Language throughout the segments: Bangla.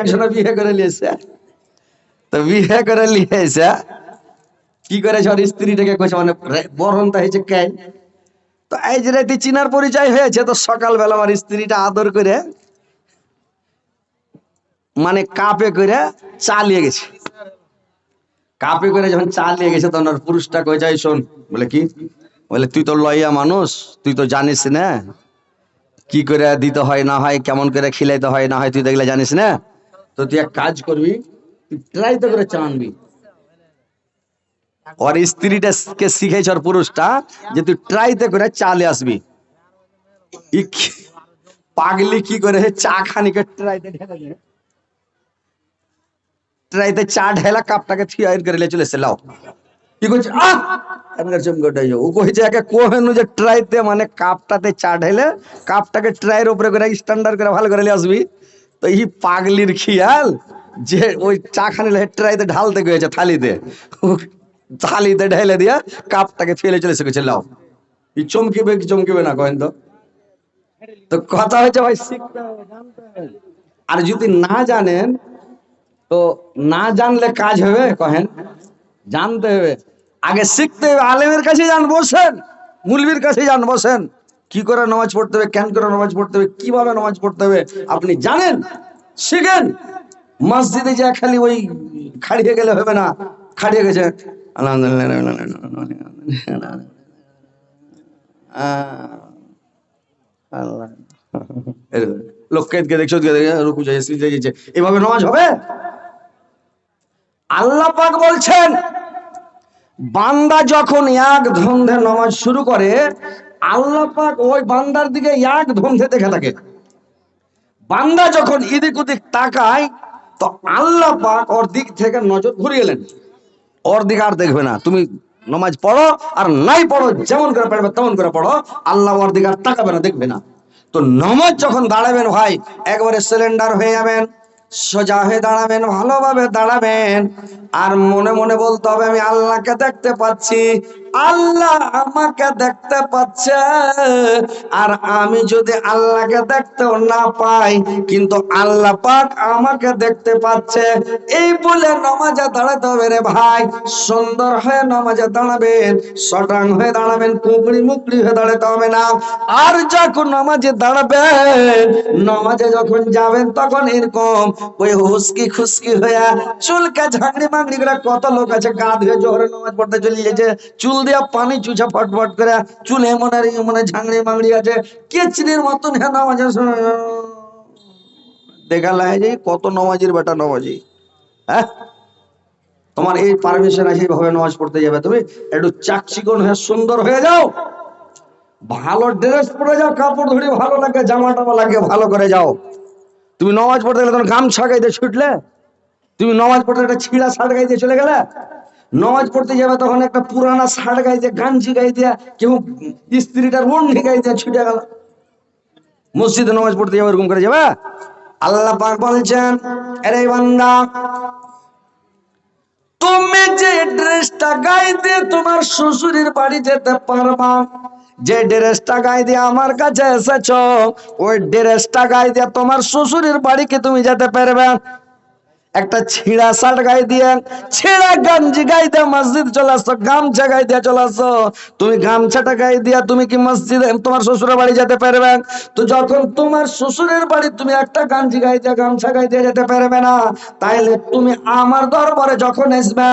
একজনে বিয়ে করে নিয়েছে। তো বিয়ে করে নিয়েছে। কি করেছে ওর স্ত্রীটাকে মানে বরণটা হয়েছে কে? তো যে রাতে চিনার পরিচয় হয়েছে, তো সকালবেলা আমার স্ত্রীটা আদর করে মানে কাপে করে চালিয়ে গেছে। কাপে করে যখন চালিয়ে গেছে, তখন ওর পুরুষটা কই যায় শোন। বলে, কি? বলে, তুই তো লইয়া মানুষ, তুই তো জানিস না, কি করে দিতে হয় না হয়, কেমন করে খিলাইতে হয় না হয়, তুই দেখলে জানিস না? তো তুই এক কাজ করবি ট্রাই তো করে চানবি ওর স্ত্রীটা কে শিখেছে ওর পুরুষটা, যে তুই ট্রাইতে করে চালে আসবি। পাগলি কি করে, চা খানিকে ট্রাইতে ঢেলে ট্রাইতে চা ঢেলা, কাপটাকে থিয়ার করে চলে এসে, লাও। কি করছে? আহ! চমকটা ও কইছে, একে কোহেনু যে ট্রাইতে মানে কাপটাতে চা ঢেলে, কাপটাকে ট্রাইয়ের উপরে করে স্ট্যান্ডার্ড করে ভালো করে আসবি। তো এই পাগলির খেয়াল যে ওই চা খানি ট্রাইতে ঢালতে গিয়েছে থালিতে। থালিতে ঢেলে দিয়া কাপটাকে ফেলে চলে এসে লাও। এই চমকিবে কি চমকিবে না কহেন তো? তো কথা হচ্ছে ভাই শিখতে হবে জানতে হবে আর যদি না জানেন, তো না জানলে কাজ হবে, কহেন। জানতে হবে। আগে শিখতে হবে, আলেমের কাছে যান, বসেন। মুলবির কাছে যান, বসেন। কি করে নামাজ পড়তে হবে, কেন করে নামাজ পড়তে হবে, কীভাবে নামাজ পড়তে হবে, আপনি জানেন, শিখেন। মসজিদে যা খালি ওই খাড়িয়ে গেলে হবে না, খাড়িয়ে গেছে। লোককে দেখছ এভাবে নামাজ হবে? আল্লাহ পাক বলছেন, বান্দা যখন এক ধন্ধে নামাজ শুরু করে আল্লাহ পাক ওই বান্দার দিকে এক ধন্ধে দেখে থাকে। বান্দা যখন এদিক ওদিক তাকায়, তো আল্লাহ পাক ওর দিক থেকে নজর ঘুরিয়ে এলেন। ওর দিকে আর দেখবে না। তুমি নামাজ পড়ো আর নাই পড়ো, যেমন করে পড়বে তেমন করে পড়ো। আল্লাহ ওর দিকে আর তাকাবে না, দেখবে না। তো নামাজ যখন দাঁড়াবেন ভাই, একবারে সিলিন্ডার হয়ে যাবেন, সোজা হয়ে দাঁড়াবেন, ভালোভাবে দাঁড়াবেন। আর মনে মনে বলতে হবে, আমি আল্লাহকে দেখতে পাচ্ছি। আল্লাহ আমাকে দেখতে পাচ্ছে। আর আমি যদি আল্লাহকে দেখতেও না পাই, কিন্তু আল্লাহ পাক আমাকে দেখতে পাচ্ছে। এই বলে নামাজে দাঁড়াতে হবে রে ভাই। সুন্দর হয়ে নামাজে দাঁড়াবেন, সটাং হয়ে দাঁড়াবেন কুকড়ি মুকড়ি হয়ে দাঁড়াতে হবে না। আর যখন নামাজে দাঁড়াবেন, নামাজে যখন যাবেন, তখন এরকম ওই হুসকি খুসকি হয়ে চুলকে ঝাঁকড়ি করে কত লোক আছে, গা ধুয়ে জোহরে নামাজ পড়তে চলে গেছে, চুল দিয়া পানি চুষা ফটফট করে। চুল এমন আর মনে ঝাঁকড়ি মাগড়ি আছে। কেচড়ির মতন হ্যাঁ নামাজে দেখা লাগে যে কত নমাজির বেটা নমাজি। হ্যাঁ? তোমার এই পারমিশন আছে এইভাবে নামাজ পড়তে যাবে তুমি। একটু চাকচিকন হয়ে সুন্দর হয়ে যাও। ভালো ড্রেস পরে যাও, কাপড় ধরে ভালো লাগে, জামা টামা লাগে ভালো করে যাও। তুমি নামাজ পড়তে গেলে তখন গামছা গাইতে ছুটলে? তুমি নামাজ পড়তে একটা ছিঁড়া শার্ট গাইতে চলে গেলে? নামাজ পড়তে যাবে তখন একটা পুরানা শার্ট গাইতে গাঞ্জি গাই দিয়া কেউ স্ত্রীটার ওড়নি গাই দিয়া ছুটে গেল। মসজিদে নামাজ পড়তে যাবে, এরকম করে যাবে? আল্লাহ পাক বলছেন, আরে বান্দা, তুমি যে ড্রেসটা দিয়ে তোমার শ্বশুরের বাড়ি যেতে পারবা, যে ড্রেসটা গায়ে দিয়ে আমার কাছে এসেছ, ওই ড্রেসটা গায়ে দিয়ে তোমার শ্বশুরের বাড়িকে তুমি যেতে পারবে। একটা ছিঁড়া শার্ট গায়ে দিয়ে, ছিঁড়া গাঞ্জি গায়ে দিয়ে মসজিদ চলে আসছো, গামছা গায়ে দিয়ে চলে আসছো। তুমি গামছাটা গায়ে দিয়া তুমি কি মসজিদে তোমার শ্বশুরের বাড়ি যেতে পারবে? তো যখন তোমার শ্বশুরের বাড়ি তুমি একটা গাঞ্জি গায়ে দিয়ে, গামছা গায়ে দিয়ে যেতে পারবে না, তাইলে তুমি আমার দরবারে যখন আসবে,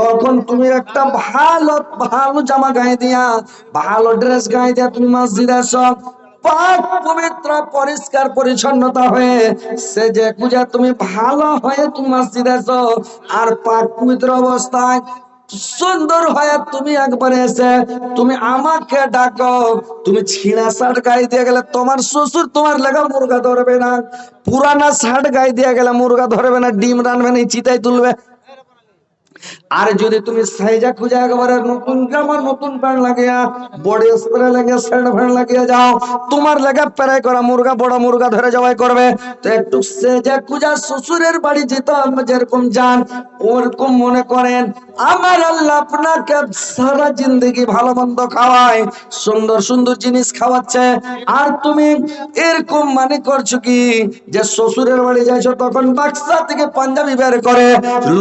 তখন তুমি একটা ভালো ভালো জামা গায়ে দিয়া, ভালো ড্রেস গায়ে দিয়া তুমি মসজিদে আসো। পাক পবিত্র, পরিষ্কার, পরিচ্ছন্নতা হয়ে সে যে পূজা তুমি ভালো হয়ে তুমি মসজিদে এসো। আর পাক পবিত্র অবস্থায় সুন্দর হয়ে তুমি একবার এসে তুমি আমাকে ডাকো। তুমি ছিঁড়া শার্ট গায়ে দিয়ে গেলে তোমার শ্বশুর তোমার লেগা মুরগা ধরবে না। পুরানা শার্ট গায়ে দিয়ে গেলে মুরগা ধরবে না, ডিম রানবে না চিতাই তুলবে। আর যদি তুমি সাইজা খুঁজে একেবারে নতুন জামা নতুন প্যান্ট লাগিয়া, বডি স্প্রে লাগিয়ে শার্ট প্যান্ট লাগিয়ে যাও, তোমার লেগে প্যারাই করা মুরগা, বড় মুরগা ধরে যাওয়াই করবে। তো একটু সেজা খুঁজা শ্বশুরের বাড়ি যেতে হবে যেরকম যান ওরকম মনে করেন। আমার আল্লাহ আপনাকে সারা জিন্দগি ভালো মন্দ খাওয়ায়, সুন্দর সুন্দর জিনিস খাওয়াচ্ছে। আর তুমি এরকম মানে করছ কি, যে শ্বশুরের বাড়ি যাইছো, তখন বাক্সা থেকে পাঞ্জাবি বের করে,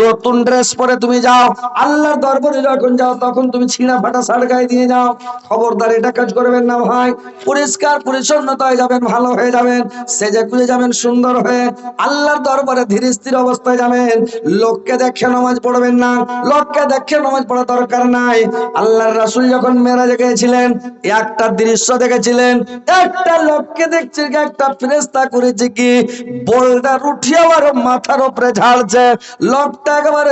নতুন ড্রেস পরে তুমি যাও, আল্লাহর দরবারে যখন যাও, তখন তুমি ছিঁড়া ফাটা শার্ট গায়ে দিয়ে যাও। খবরদার, এটা কাজ করবেন না ভাই। পরিষ্কার পরিচ্ছন্নতা হয়ে যাবেন, ভালো হয়ে যাবেন, সেজে খুঁজে যাবেন, সুন্দর হয়ে আল্লাহর দরবারে ধীর স্থির অবস্থায় যাবেন। লোককে দেখে নামাজ পড়বেন না, লোককে দেখে নামাজ পড়া দরকার নাই। আল্লাহর রাসূল যখন মেরাজে গিয়েছিলেন, একটা দৃশ্য দেখেছিলেন। একটা লোককে দেখছে, একটা ফেরেশতা করেছে কি, বোল্ডার উঠিয়ে আবার মাথার উপরে ঝাড়ছে। লোকটা একেবারে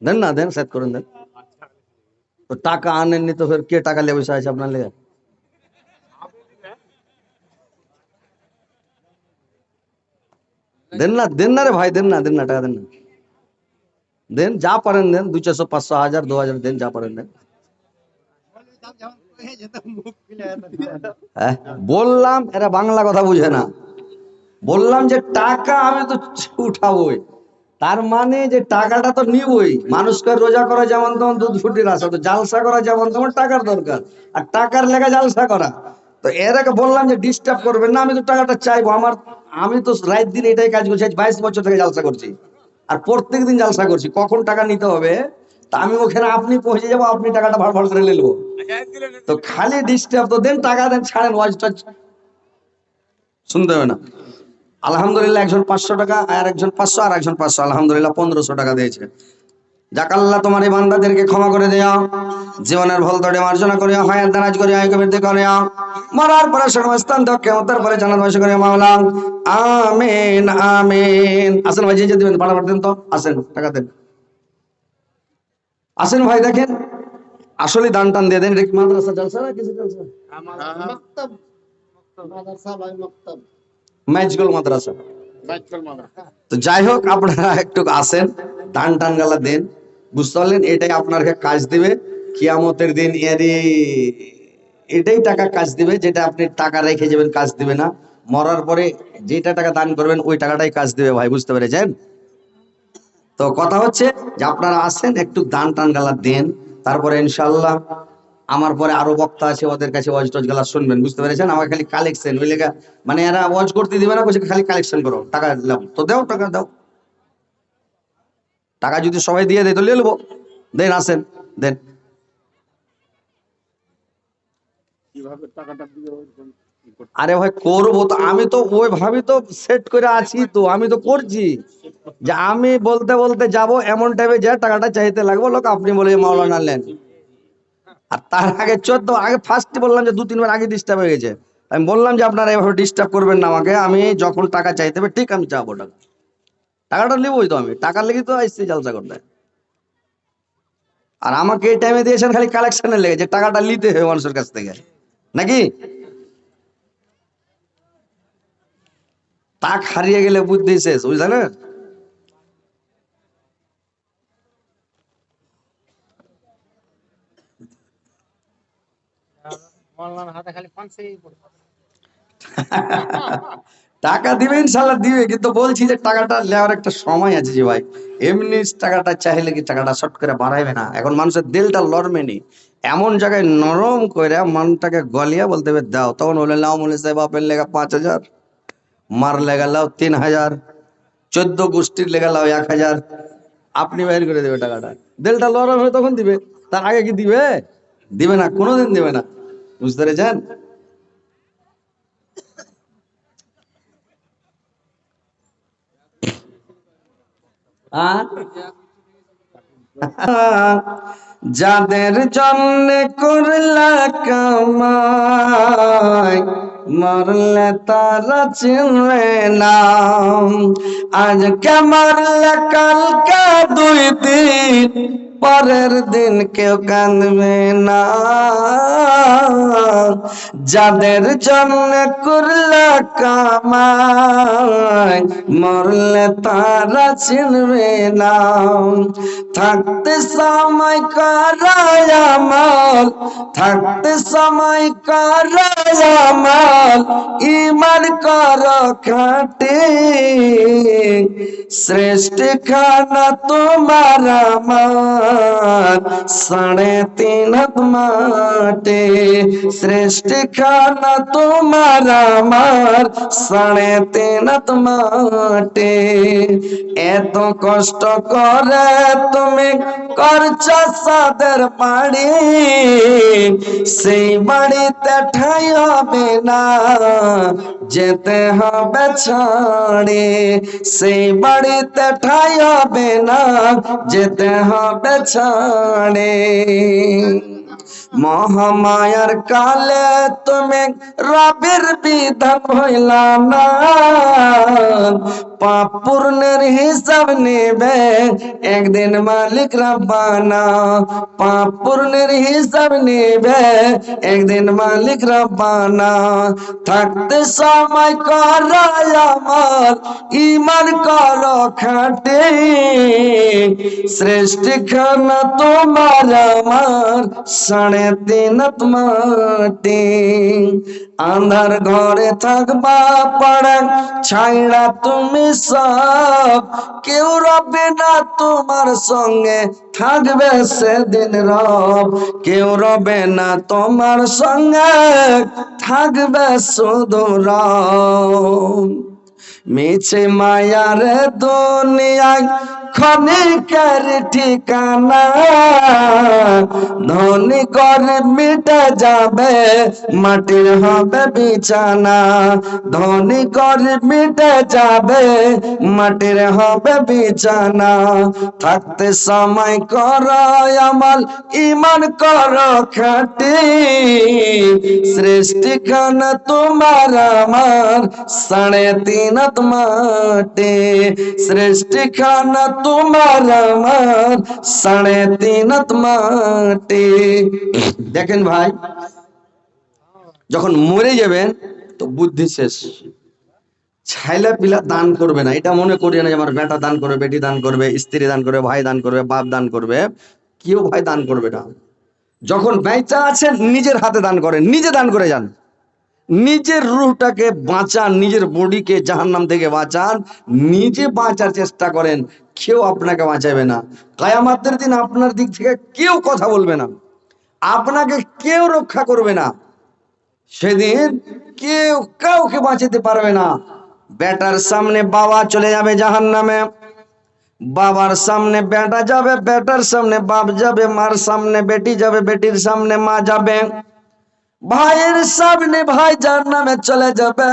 দেন না দেন সেট করেন দেন তো টাকা আনেননি তো ফের কে টাকা লেগে বসে আছে আপনার লেগে দেন না দেন না রে ভাই দেন না দেন না টাকা দেন না দেন যা পারেন দেন দু চারশো পাঁচশো হাজার দু হাজার দেন যা পারেন দেন হ্যাঁ, বললাম এরা বাংলা কথা বুঝে না বললাম যে টাকা আমি তো উঠাবই তার মানে যে টাকাটা তো নিবই। মানুষকে রোজা করা যেমন তেমন দুধ ফুটির আসা তো জালসা করা যেমন তেমন টাকার দরকার। আর টাকার লেগে জালসা করা। তো এরাকে বললাম যে ডিস্টার্ব করবেন না, আমি তো টাকাটা চাইব। আমার, আমি তো রাত দিন এটাই কাজ করছি বাইশ বছর থেকে জালসা করছি। আর প্রত্যেক দিন জালসা করছি, কখন টাকা নিতে হবে? তা আমি ওখানে আপনি পৌঁছে যাব, আপনি টাকাটা ভাড় ভাড় করে নেব। তো খালি ডিস্টার্ব তো দেন, টাকা দেন, ছাড়েন ওয়াজ টাজ শুনতে হবে না। আলহামদুলিল্লাহ একজন পাঁচশো টাকা আর একজন পাঁচশো আর একজন পাঁচশো। আলহামদুলিল্লাহ পনেরোশো টাকা দিয়েছে। যাক আল্লাহ তোমার এই বান্দাদেরকে ক্ষমা করে দেয় জীবনের ভল তটে মার্জনা করে হায়াত দারাজ করে হয় বৃদ্ধি করে মরার পরে সর্বস্থান দক্ষে উত্তর পরে জানাত বাসা করে মাওলা। আমিন আমিন। আসেন ভাই যে দিবেন পাড়া পড়তেন তো। আসেন টাকা দেন। আসেন ভাই দেখেন। আসলে দান টান দিয়ে দেন রিক মাদ্রাসা জলসা না কিছু জলসা? আমার হ্যাঁ, হ্যাঁ। ম্যাচগুল মাদ্রাসা। তো যাই হোক আপনারা একটু আসেন টান টান গালা দেন বুঝতে পারলেন? এটাই আপনার কাজ দিবে। কিয়ামতের দিন এরই এটাই টাকা কাজ দিবে যেটা আপনি টাকা রেখে যাবেন কাজ দিবে না। মরার পরে যেটা টাকা দান করবেন ওই টাকাটাই কাজ দিবে ভাই বুঝতে পেরেছেন? তো কথা হচ্ছে যে আপনারা আসেন একটু দান টান গালা দেন তারপরে ইনশাল্লাহ আমার পরে আরও বক্তা আছে ওদের কাছে ওয়াজ টজ গালা শুনবেন বুঝতে পেরেছেন? আমার খালি কালেকশন ওই লেগা মানে এরা ওয়াজ করতে দিবে না বলছে খালি কালেকশন করো টাকা দিলাম তো দাও টাকা দাও। টাকা যদি সবাই দিয়ে দেয় তো নিয়ে নেব। দেন আসেন দেন। আরে ভাই করব তো আমি তো ওই ভাবে তো সেট করে আছি তো আমি তো করছি। যে আমি বলতে বলতে যাব এমন টাইমে যে টাকাটা চাইতে লাগবো লোক আপনি বলে মাওলানা নেন। আর তার আগে চোদ্দ, আগে ফার্স্ট বললাম যে দু, তিনবার আগে ডিস্টার্ব হয়ে গেছে। আমি বললাম যে আপনারা এভাবে ডিস্টার্ব করবেন না আমাকে, আমি যখন টাকা চাইতে হবে ঠিক আমি চাবো টাকা টাকাটা নেবোই তো আমি, টাকার লেগে তো আসছি জলসা করতে। আর আমাকে এই টাইমে দিয়েছেন খালি কালেকশনের লেগে, যে টাকাটা নিতে হবে মানুষের কাছ থেকে। নাকি? তাক হারিয়ে গেলে বুদ্ধি শেষ, বুঝলেন? হাতে খালি পড়বে টাকা দিবে ইনশাল্লাহ দিবে, কিন্তু বলছি যে টাকাটা নেওয়ার একটা সময় আছে যে ভাই। এমনি টাকাটা চাইলে কি টাকাটা শর্ট করে বাড়াইবে না? এখন মানুষের দিলটা লড়বে নি। এমন জায়গায় নরম করে মনটাকে গলিয়া বলতে হবে, দাও। তখন বলে লাও মনে সাহেব বাপের লেগা পাঁচ হাজার, মার লেগা লাও তিন হাজার, চোদ্দ গোষ্ঠীর লেগা লাও এক হাজার। আপনি বাইর করে দেবে টাকাটা। দিলটা লড়ম হয়ে তখন দিবে। তার আগে কি দিবে? দিবে না, কোনোদিন দিবে না। বুঝতে আর যাদের জন্য করলা কামাই, মরলে তারা চিনবে না আজকে মারলে কালকে দুই দিন পরের দিন কেউ কাঁদবে না। যাদের জন্য করলে কামাই মরলে তারা চিনবে না। থাকতে সময় আমার থাকতে সময় করাই আমার ইমান কর খাটে শ্রেষ্ঠ খানা তোমার আমার। সাড়ে তিন হাত মাটে শ্রেষ্ঠ খানা তোমার আমার সাড়ে তিন মাটে এত কষ্ট করে তুমি করছ সাদের বাড়ি সেই বাড়িতে ঠাই হবে না যেতে হবে ছাড়ে সেই বাড়িতে ঠাই হবে না যেতে হবে ছাড়ে মহামায়ার কালে তুমি রবির বিধান হইলা না। পাপ পূর্ণের হিসাব নেবে একদিন মালিক রব্বানা। পাপ পূর্ণের হিসাব নেবে একদিন মালিক রব্বানা। থাকতে সময় করাই আমার ইমান কর খাটে। শ্রেষ্ঠ খানা তোমার আমার, সাড়ে তিন মাটি, আন্ধার ঘরে থাকবা পাড়া, ছাইড়া তুমি সব। কেউ রবে না তোমার সঙ্গে থাকবে সেদিন রব। কেউ রবে না তোমার সঙ্গে থাকবে শুধু রব। মিছে মায়ার দুনিয়ায় ক্ষণিকের ঠিকানা? ধনী করে মিটে যাবে, মাটির হবে বিছানা। ধনী করে মিটে যাবে, মাটির হবে বিছানা। থাকতে সময় কর, আমাল ইমান কর খাটি। সৃষ্টি খান তোমার আমার, সাড়ে তিন মাটে। সৃষ্টি খান তোমার আমার সাড়ে তিন মাটে। দেখেন ভাই, যখন মরে যাবেন, তো বুদ্ধি শেষ। ছাইলা পিলা দান করবে না। এটা মনে করি না যে আমার বেটা দান করবে, বেটি দান করবে, স্ত্রী দান করবে, ভাই দান করবে, বাপ দান করবে। কেউ ভাই দান করবে না। যখন বেচা আছেন, নিজের হাতে দান করেন, নিজে দান করে যান। নিজের রুহটাকে বাঁচান, নিজের বডিকে জাহান্নাম থেকে বাঁচান, নিজে বাঁচার চেষ্টা করেন, কেউ আপনাকে বাঁচাবে না। কায়ামাতের দিন আপনার দিক থেকে কেউ কথা বলবে না। আপনাকে কেউ রক্ষা করবে না। সেদিন কেউ কাউকে বাঁচাতে পারবে না। বেটার সামনে বাবা চলে যাবে জাহান নামে বাবার সামনে বেটা যাবে, বেটার সামনে বাপ যাবে, মার সামনে বেটি যাবে, বেটির সামনে মা যাবে। ভাইয়ের সামনে ভাই যার নামে চলে যাবে।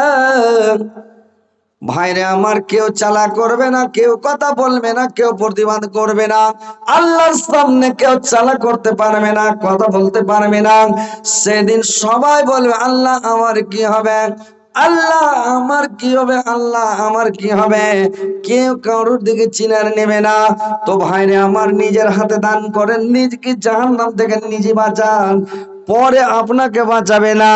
ভাইরে, আমার কেউ চালা করবে না, কেউ কথা বলবে না, কেউ প্রতিবাদ করবে না। আল্লাহর সামনে কেউ চালা করতে পারবে না, কথা বলতে পারবে না। সেদিন সবাই বলবে, আল্লাহ, আমার কি হবে? আল্লাহ, আমার কি হবে? আল্লাহ, আমার কি হবে? কেউ কারোর দিকে চিনার নেবে না। তো ভাইরে, আমার নিজের হাতে দান করেন, নিজকে জাহান্নাম থেকে নিজে বাঁচান। পরে আপনাকে বাঁচাবে না।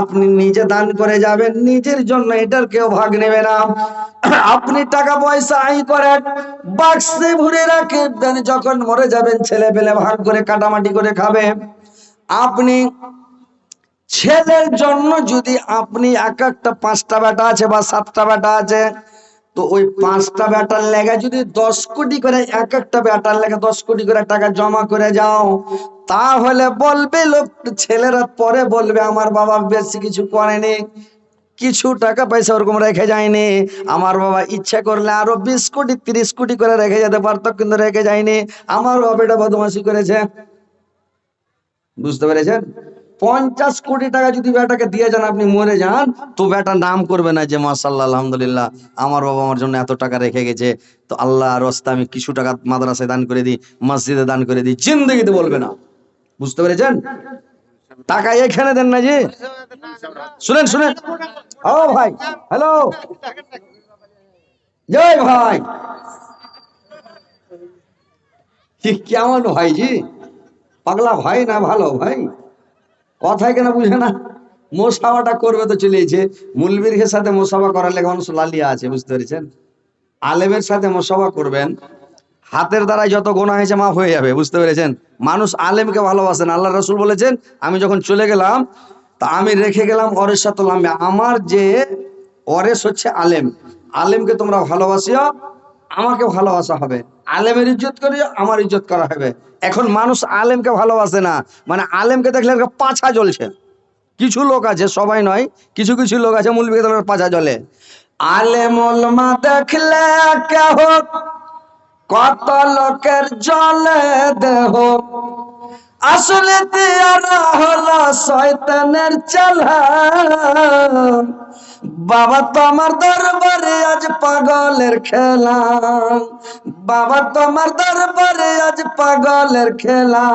আপনি নিজে দান করে যাবেন, নিজের জন্য এটার কেউ ভাগ নেবে না। আপনি টাকা পয়সা আই করেন, বাক্সে ভরে রাখেন যখন মরে যাবেন, ছেলে পেলে ভাগ করে, কাটামাটি করে খাবে। আপনি ছেলের জন্য যদি আপনি এক একটা পাঁচটা বেটা আছে বা সাতটা বেটা আছে তো ওই পাঁচটা ব্যাটার লেগে যদি দশ কোটি করে, এক একটা ব্যাটার লেগে দশ কোটি করে টাকা জমা করে যাও, তাহলে বলবে লোক, ছেলেরা পরে বলবে, আমার বাবা বেশি কিছু করেনি, কিছু টাকা পয়সা ওরকম রেখে যায়নি, আমার বাবা ইচ্ছা করলে আরও বিশ কোটি, তিরিশ কোটি করে রেখে যেতে পারতো, কিন্তু রেখে যায়নি, আমার বাবা এটা বদমাসি করেছে। বুঝতে পেরেছেন? পঞ্চাশ কোটি টাকা যদি বেটাকে দিয়ে যান, আপনি মরে যান, তো বেটা নাম করবে না যে মাসাল্লাহ আলহামদুলিল্লাহ, আমার বাবা আমার জন্য এত টাকা রেখে গেছে। তো আল্লাহ রস্তা আমি কিছু টাকা মাদ্রাসায় দান করে দিই, মসজিদে দান করে দিই, জিন্দগিতে বলবে না। বুঝতে পেরেছেন? টাকা এখানে দেন না জি শুনেন শুনেন। ও ভাই, হ্যালো। জয় ভাই। কেমন ভাই জি? পাগলা ভাই না, ভালো ভাই? কথাই কেন বুঝে না? মোসাবাটা করবে তো চলেছে মুলবির সাথে মোসাবা করার লেগে মানুষ লালিয়া আছে, বুঝতে পেরেছেন? আলেমের সাথে মোসাবা করবেন, হাতের দ্বারাই যত গোনা হয়েছে মাফ হয়ে যাবে, বুঝতে পেরেছেন? মানুষ আলেমকে ভালোবাসেন আল্লাহ রসুল বলেছেন, আমি যখন চলে গেলাম, তা আমি রেখে গেলাম অরেসাতুল আম্বিয়া আমার যে অরেস হচ্ছে আলেম। আলেমকে তোমরা ভালোবাসিও আমাকে ভালোবাসা হবে। আলেমের ইজ্জত করে আমার ইজ্জত করা হবে। এখন মানুষ আলেমকে ভালোবাসে না। মানে আলেমকে দেখলে পাছা জ্বলছে। কিছু লোক আছে, সবাই নয়, কিছু কিছু লোক আছে মূল বিকেতলের পাছা জ্বলে। আলেম দেখলে কত লোকের জলে দেহ। আসলে তেয়ারা হলো শয়তানের চালা। বাবা তোমার দরবারে আজ পাগলের খেলা। বাবা তোমার দরবারে আজ পাগলের খেলা।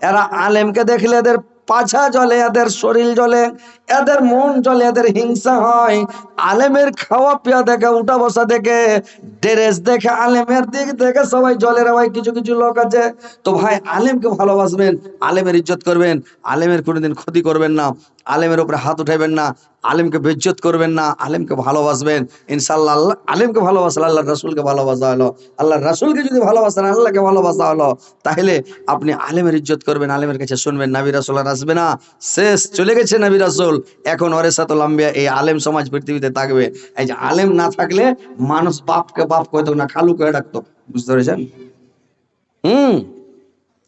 এরা আলেমকে দেখলে এদের পাছা জলে এদের শরীর জ্বলে। এদের মন জ্বলে এদের হিংসা হয়। আলেমের খাওয়া পিয়া দেখে, উঠা বসা দেখে, ড্রেস দেখে, আলেমের দিক দেখে সবাই জলে রে ভাই কিছু কিছু লোক আছে। তো ভাই, আলেমকে ভালোবাসবেন, আলেমের ইজ্জত করবেন, আলেমের কোনোদিন ক্ষতি করবেন না, আলেমের উপরে হাত উঠাইবেন না, আলেমকে বেজ্জত করবেন না, আলেমকে ভালোবাসবেন। ইনশাল্লাহ আল্লাহ, আলেমকে ভালোবাসলে আল্লাহ রাসুলকে ভালোবাসা হলো। আল্লাহ রাসুলকে যদি ভালোবাসেন, আল্লাহকে ভালোবাসা হলো। তাহলে আপনি আলেমের ইজ্জত করবেন, আলেমের কাছে শুনবেন, নাবি রাসুল আর আসবে না। শেষ, চলে গেছে নাবি রাসুল। এখন অরেসাতুল আম্বিয়া এই আলেম সমাজ পৃথিবীতে থাকবে। এই যে আলেম না থাকলে মানুষ বাপকে বাপ কইতো না খালু কয়ে ডাকতো। বুঝতে পেরেছেন? হুম।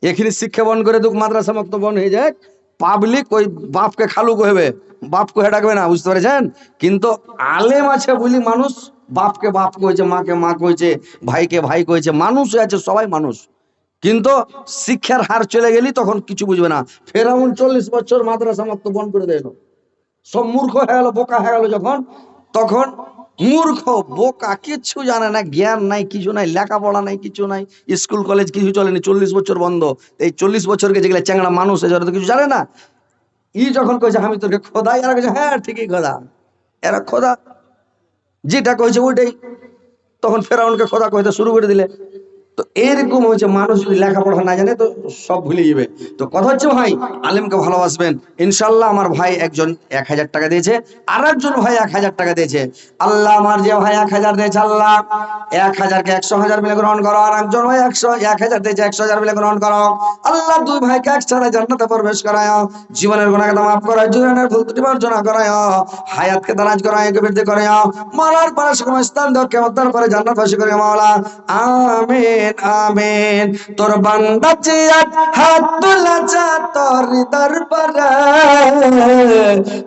এখানে শিক্ষা বন করে দুঃখ মাদ্রাসা মুক্ত বন হয়ে যায় পাবলিক ওই বাপকে খালু কহবে বাপ কহে ডাকবে না, বুঝতে পেরেছেন? কিন্তু আলেম আছে বলি মানুষ বাপকে বাপ কইছে, মাকে মা কইছে, ভাইকে ভাই কইছে মানুষ আছে, সবাই মানুষ। কিন্তু শিক্ষার হার চলে গেলি তখন কিছু বুঝবে না। ফেরাউন চল্লিশ বছর মাদ্রাসা মুক্ত বন করে দিল সব মূর্খ হয়ে গেল, বোকা হয়ে গেল যখন, তখন মূর্খ, বোকা, কিচ্ছু জানে না, জ্ঞান নাই, কিছু নাই, লেখাপড়া নাই, কিছু নাই, স্কুল, কলেজ কিছু চলেনি, চল্লিশ বছর বন্ধ। এই চল্লিশ বছরকে যেগুলো চ্যাংড়া মানুষ এরা তো কিছু জানে না। ই যখন কইছে, আমি তোকে খোদা এরা কইছে হ্যাঁ ঠিকই খোদা, এরা খোদা। যেটা কইছে, ওইটাই। তখন ফেরাউনকে খোদা কইতে শুরু করে দিলে। তো এরকম হচ্ছে মানুষ যদি লেখাপড়া না জানে তো সব ভুলে যাবে। তো কথা হচ্ছে ভাই, আলেমকে ভালোবাসবেন। ইনশাল্লাহ আমার ভাই একজন এক হাজার টাকা দিয়েছে আর একজন ভাই এক হাজার টাকা দিয়েছে। আল্লাহ আমার যে ভাই এক হাজার দিয়েছে, আল্লাহ। এক হাজারকে একশো হাজার মিলে গ্রহণ করো, আর একজন ভাই একশো, এক হাজার দিয়েছে, একশো হাজার মিলে গ্রহণ করো। আল্লাহ দুই ভাইকে একসাথে জান্নাতে প্রবেশ করায় জীবনের গুণাকে মাফ করায় জীবনের ভুল ত্রুটি মার্জনা করায় হায়াতকে দারাজ করায় বৃদ্ধি করে মরার পরে সেরকম স্থান দাও কেমন পরে জান্নাত বাসী করে মাওলা। আমিন। আমিন তোর বান্দা চিয়াত হাত তুলা তোর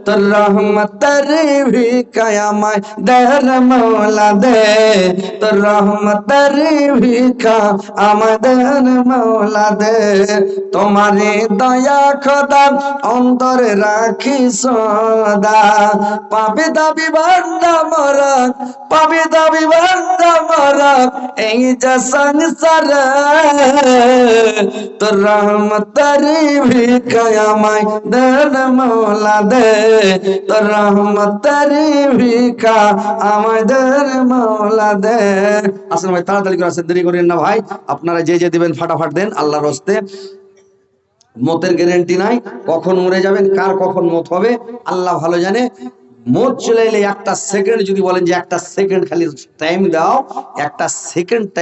তোর রহমতের দের মৌলা দে। তোর রহমতের ভিকা আমাদের মৌলা দে। তোমারে দয়া খোদা অন্তরে রাখি সদা। পাবে দাবি বান্দা মরক পাবে দাবি বান্দা মরক এই যে সংসার তোর রহমতের ভিকায়ামায় দের মৌলা দে। তোর রহমতের ভিকা আমাদের মৌলা দে। আসলে ভাই, তাড়াতাড়ি করে আসেন, দেরি করেন না ভাই। আপনারা যে যে দিবেন, ফাটাফাট দেন, আল্লাহর হস্তে মতের গ্যারেন্টি নাই, কখন মরে যাবেন, কার কখন মত হবে, আল্লাহ ভালো জানে। মত চলে এলে একটা সেকেন্ড যদি বলেন যে একটা সেকেন্ড খালি টাইম দাও, একটা সেকেন্ড টাইম